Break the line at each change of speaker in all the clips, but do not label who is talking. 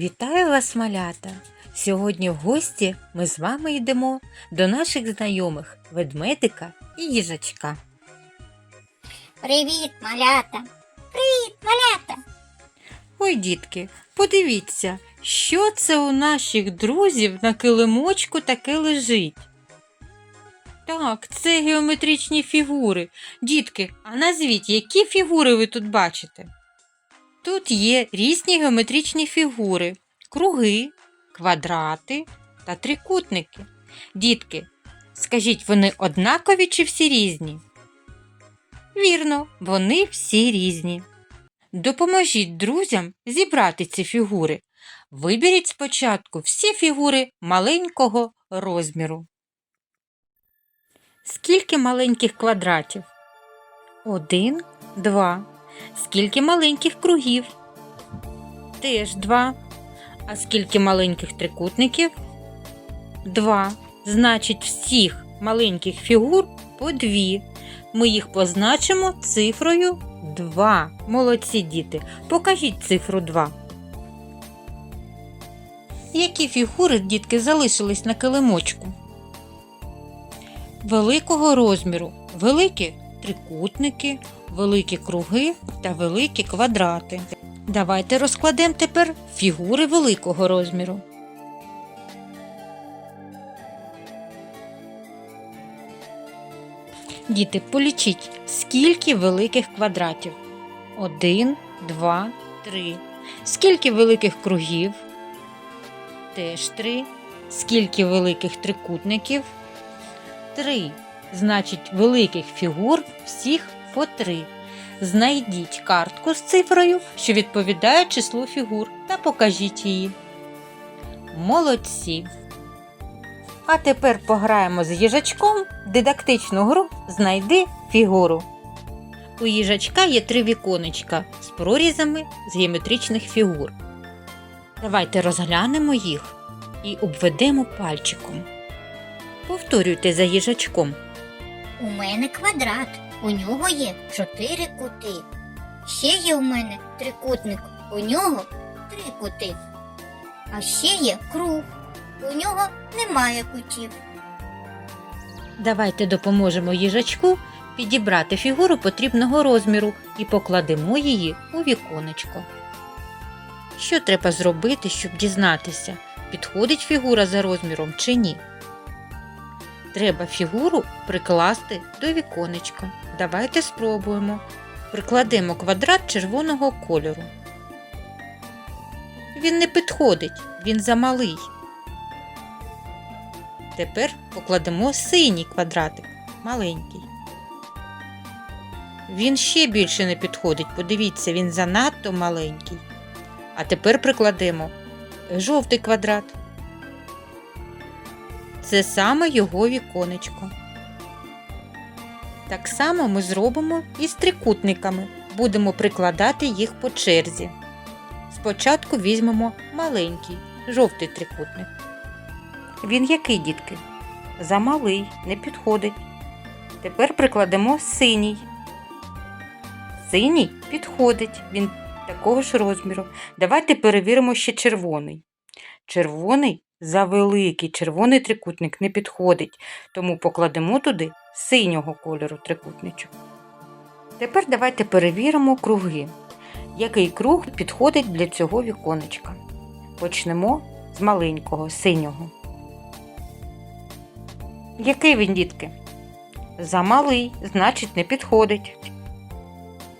Вітаю вас, малята! Сьогодні в гості ми з вами йдемо до наших знайомих ведмедика і їжачка.
Привіт, малята! Привіт, малята!
Ой, дітки, подивіться, що це у наших друзів на килимочку таке лежить. Так, це геометричні фігури. Дітки, а назвіть, які фігури ви тут бачите? Тут є різні геометричні фігури: круги, квадрати та трикутники. Дітки, скажіть, вони однакові чи всі різні? Вірно, вони всі різні. Допоможіть друзям зібрати ці фігури. Виберіть спочатку всі фігури маленького розміру. Скільки маленьких квадратів? Один, два. Скільки маленьких кругів? Теж два. А скільки маленьких трикутників? Два. Значить, всіх маленьких фігур по дві. Ми їх позначимо цифрою 2. Молодці діти. Покажіть цифру 2. Які фігури, дітки, залишились на килимочку? Великого розміру. Великі трикутники, великі круги та великі квадрати. Давайте розкладемо тепер фігури великого розміру. Діти, полічіть, скільки великих квадратів? Один, два, три. Скільки великих кругів? Теж три. Скільки великих трикутників? Три. Значить, великих фігур всіх по три. Знайдіть картку з цифрою, що відповідає числу фігур, та покажіть її. Молодці! А тепер пограємо з їжачком дидактичну гру Знайди фігуру. У їжачка є три віконечка з прорізами з геометричних фігур. Давайте розглянемо їх і обведемо пальчиком. Повторюйте за їжачком.
У мене квадрат. У нього є чотири кути. Ще є у мене трикутник. У нього три кути. А ще є круг. У нього немає кутів.
Давайте допоможемо їжачку підібрати фігуру потрібного розміру і покладемо її у віконечко. Що треба зробити, щоб дізнатися, підходить фігура за розміром чи ні? Треба фігуру прикласти до віконечка. Давайте спробуємо. Прикладемо квадрат червоного кольору. Він не підходить, він замалий. Тепер покладемо синій квадратик, маленький. Він ще більше не підходить, подивіться, він занадто маленький. А тепер прикладемо жовтий квадрат. Це саме його віконечко. Так само ми зробимо і з трикутниками. Будемо прикладати їх по черзі. Спочатку візьмемо маленький жовтий трикутник. Він який, дітки? Замалий, не підходить. Тепер прикладемо синій. Синій підходить, він такого ж розміру. Давайте перевіримо ще червоний. Червоний завеликий, червоний трикутник не підходить, тому покладемо туди синього кольору трикутничок. Тепер давайте перевіримо круги. Який круг підходить для цього віконечка? Почнемо з маленького синього. Який він, дітки? Замалий, значить, не підходить.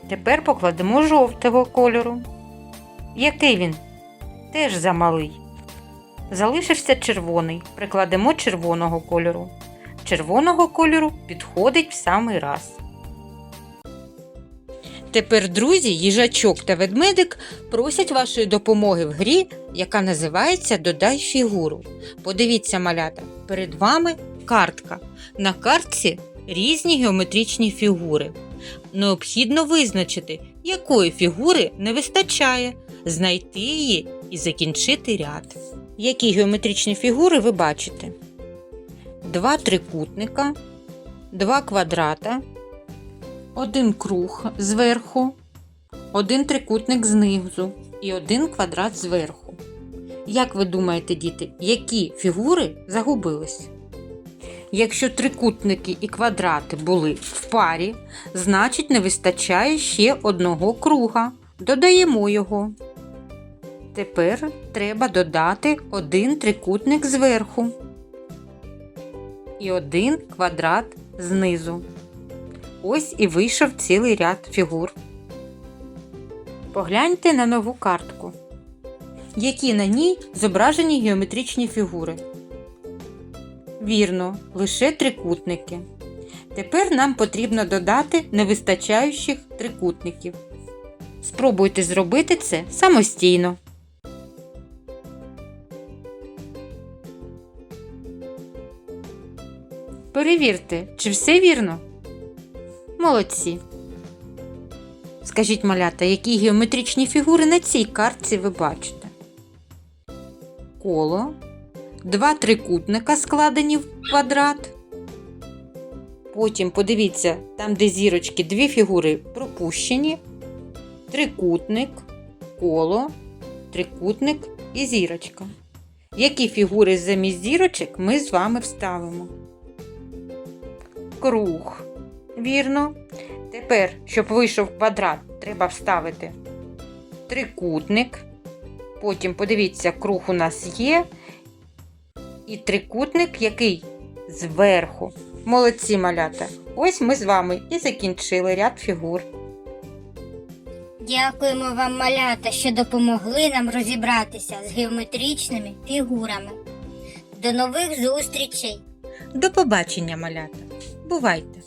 Тепер покладемо жовтого кольору. Який він? Теж замалий. Залишився червоний. Прикладемо червоного кольору. Червоного кольору підходить в самий раз. Тепер друзі, їжачок та ведмедик просять вашої допомоги в грі, яка називається Додай фігуру. Подивіться, малята, перед вами картка. На картці різні геометричні фігури. Необхідно визначити, якої фігури не вистачає, знайти її і закінчити ряд. Які геометричні фігури ви бачите? Два трикутника, два квадрата, один круг зверху, один трикутник знизу і один квадрат зверху. Як ви думаєте, діти, які фігури загубились? Якщо трикутники і квадрати були в парі, значить не вистачає ще одного круга. Додаємо його. Тепер треба додати один трикутник зверху і один квадрат знизу. Ось і вийшов цілий ряд фігур. Погляньте на нову картку. Які на ній зображені геометричні фігури? Вірно, лише трикутники. Тепер нам потрібно додати невистачаючих трикутників. Спробуйте зробити це самостійно. Перевірте, чи все вірно? Молодці. Скажіть, малята, які геометричні фігури на цій картці ви бачите? Коло, два трикутника складені в квадрат. Потім подивіться, там, де зірочки, дві фігури пропущені. Трикутник, коло, трикутник і зірочка. Які фігури замість зірочок ми з вами вставимо? Круг. Вірно. Тепер, щоб вийшов квадрат, треба вставити трикутник. Потім подивіться, круг у нас є. І трикутник, який зверху. Молодці малята. Ось ми з вами і закінчили ряд фігур.
Дякуємо вам, малята, що допомогли нам розібратися з геометричними фігурами. До нових зустрічей!
До побачення, малята. Бувайте!